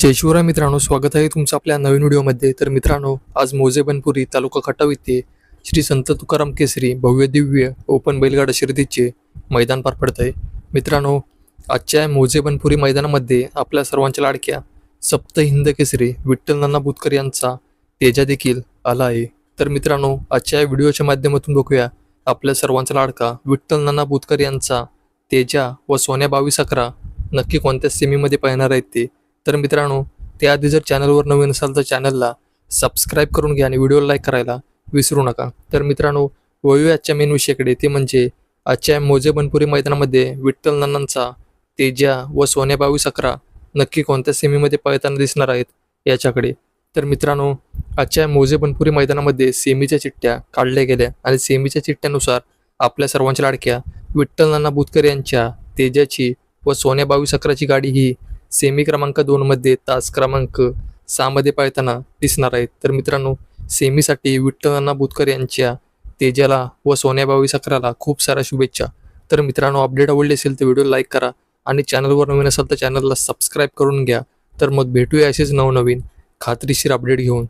जय शिवराय मित्रांनो स्वागत आहे तुमचं आपल्या नवीन व्हिडिओमध्ये. तर मित्रांनो आज मोजेबनपुरी तालुका खटाव येथे श्री संत तुकाराम केसरी भव्य दिव्य ओपन बैलगाडा शर्यतीचे मैदान पार पडत आहे. मित्रांनो आजच्या मोजेबनपुरी मैदानामध्ये आपल्या सर्वांच्या लाडक्या सप्त हिंद केसरी विठ्ठल नाना बुतकर यांचा तेजा देखील आला आहे. तर मित्रांनो आजच्या व्हिडिओच्या माध्यमातून बघूया आपल्या सर्वांचा लाडका विठ्ठल नाना बुतकर यांचा तेजा व सोन्या बावीस अकरा नक्की कोणत्या सेमीमध्ये पाहणार आहेत ते. तर मित्रांनो त्याआधी जर चॅनलवर नवीन असाल तर चॅनलला सबस्क्राईब करून घ्या आणि व्हिडिओला लाईक करायला विसरू नका. तर मित्रांनो वळूया आजच्या मेन विषयाकडे. ते म्हणजे आजच्या मोजे बनपुरी मैदानामध्ये विठ्ठल नानांचा तेजा व सोन्या बावीस अकरा नक्की कोणत्या सेमीमध्ये पळताना दिसणार आहेत याच्याकडे. तर मित्रांनो आजच्या मोजे बनपुरी मैदानामध्ये सेमीच्या चिठ्ठ्या काढल्या गेल्या आणि सेमीच्या चिठ्ठ्यानुसार आपल्या सर्वांच्या लाडक्या विठ्ठल नाना बुतकर यांच्या तेजाची व सोन्या बावीस अकराची गाडी ही सेमी क्रमांक दोनमध्ये तास क्रमांक सहामध्ये पाळताना दिसणार आहेत. तर मित्रांनो सेमीसाठी विठ्ठलांना बुतकर यांच्या तेजाला व सोन्याभावी बावीस खूप साऱ्या शुभेच्छा. तर मित्रांनो अपडेट आवडली असेल तर व्हिडिओ लाईक करा आणि चॅनलवर नवीन असाल तर चॅनलला सबस्क्राईब करून घ्या. तर मग भेटूया असेच नवनवीन खात्रीशीर अपडेट घेऊन.